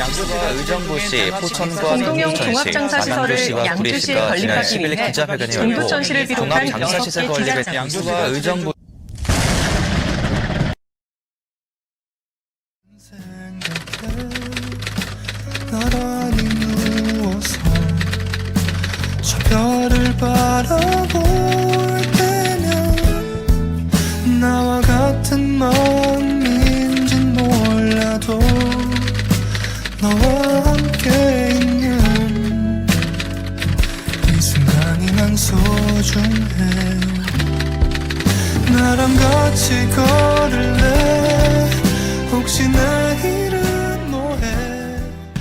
양주가 의정부 씨, 포천과 공동형 종합장사시설을 양주시에 건립하기 10일 위해 동두천시를 열고 비롯한 개 건립에 양주가 의정부 나란히 누워서 저 별을 바라 함께 있는 이 순간이 난 소중해. 나랑 같이 걸을래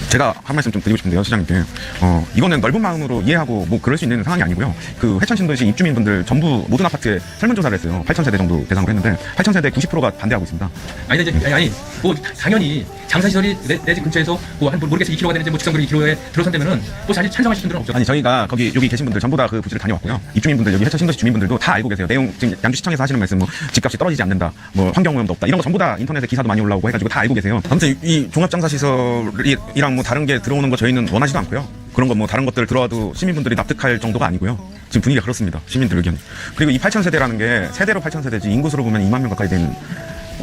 제가 한 말씀 좀 드리고 싶은데요, 시장님께. 어, 이거는 넓은 마음으로 이해하고 뭐 그럴 수 있는 상황이 아니고요. 그 회천 신도시 입주민분들 전부 모든 아파트에 설문조사를 했어요. 8,000세대 정도 대상으로 했는데 8,000세대 90%가 반대하고 있습니다. 아니, 이제, 아니, 아니, 뭐, 당연히, 장사시설이 내, 내집 근처에서, 뭐, 한, 모르겠어, 2km가 되는지, 뭐, 직선거리 2km에 들어선다면은, 뭐, 사실 찬성하실 분들은 없죠. 아니 저희가 거기 여기 계신 분들 전부 다 그 부지를 다녀왔고요. 입주민분들 여기 해천 신도시 주민분들도 다 알고 계세요. 내용 지금 양주시청에서 하시는 말씀 뭐 집값이 떨어지지 않는다, 뭐 환경오염도 없다 이런 거 전부 다 인터넷에 기사도 많이 올라오고 해가지고 다 알고 계세요. 아무튼 이, 이 종합장사시설이랑 뭐 다른 게 들어오는 거 저희는 원하지도 않고요. 그런 거 뭐 다른 것들 들어와도 시민분들이 납득할 정도가 아니고요. 지금 분위기가 그렇습니다. 시민들 의견이. 그리고 이 8,000세대라는 게 세대로 8,000세대지 인구수로 보면 2만 명 가까이 되는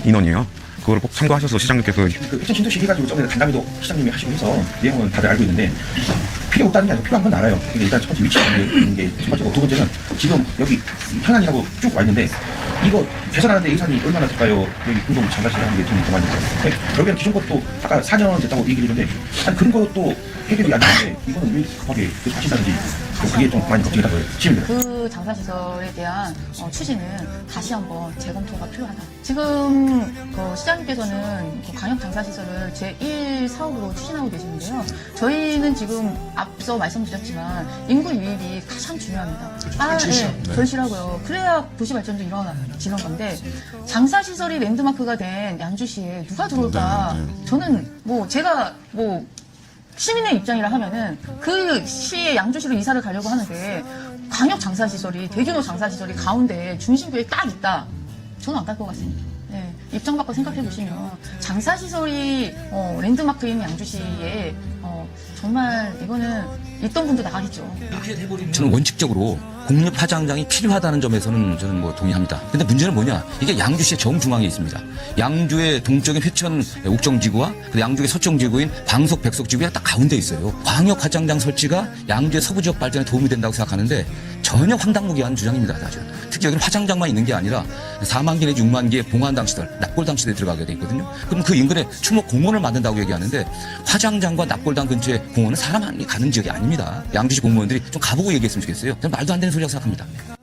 인원이에요. 그걸 꼭 참고하셔서 시장님께서 그 회천 신도시 해가지고 저번에 간담회도 시장님이 하시고 해서 내용은 다들 알고 있는데 필요 없다는 게 아니고 필요한 건 알아요. 근데 일단 첫 번째 위치가 있는 게 첫 번째고 두 번째는 지금 여기 현안이라고 쭉 와 있는데 이거 개선하는데 예산이 얼마나 될까요? 여기 공동 장사시라는 게좀더 많이 있어요. 여기는 기존 것도 아까 4년 됐다고 얘기를 했는데 아니 그런 것도 해결이 안 되는데 이거는 왜 급하게 계속 하신다는지 또 그게 좀 많이 걱정이라고요. 시민들. 그 장사시설에 대한 어, 추진은 다시 한번 재검토가 필요하다. 지금 그 시장님께서는 그 광역 장사시설을 제1 사업으로 추진하고 계시는데요. 저희는 지금 앞서 말씀드렸지만 인구 유입이 가장 중요합니다. 아, 네, 절실하고요. 그래야 도시 발전도 일어나 지는 건데 장사 시설이 랜드마크가 된 양주시에 누가 들어올까? 저는 뭐 제가 뭐 시민의 입장이라 하면은 그 시의 양주시로 이사를 가려고 하는데 광역 장사 시설이 대규모 장사 시설이 가운데 중심부에 딱 있다. 저는 안 갈 것 같습니다. 네, 입장 바꿔 생각해 보시면 장사 시설이 어, 랜드마크인 양주시에 어, 정말 이거는 있던 분도 나가겠죠. 저는 원칙적으로 공립 화장장이 필요하다는 점에서는 저는 뭐 동의합니다. 근데 문제는 뭐냐? 이게 양주시의 정중앙에 있습니다. 양주의 동쪽인 회천 옥정지구와 그 양주의 서쪽지구인 방석 백석지구가 딱 가운데 있어요. 광역 화장장 설치가 양주의 서부 지역 발전에 도움이 된다고 생각하는데 전혀 황당무계한 주장입니다, 사실. 특히 여기는 화장장만 있는 게 아니라 4만 개 내지 6만 개의 봉안당 시설, 납골당시설에 들어가게 돼 있거든요. 그럼 그 인근에 추목 공원을 만든다고 얘기하는데 화장장과 납골당 근처에 공원은 사람이 가는 지역이 아닙니다. 양주시 공무원들이 좀 가보고 얘기했으면 좋겠어요. 말도 안 되는 소리라고 생각합니다.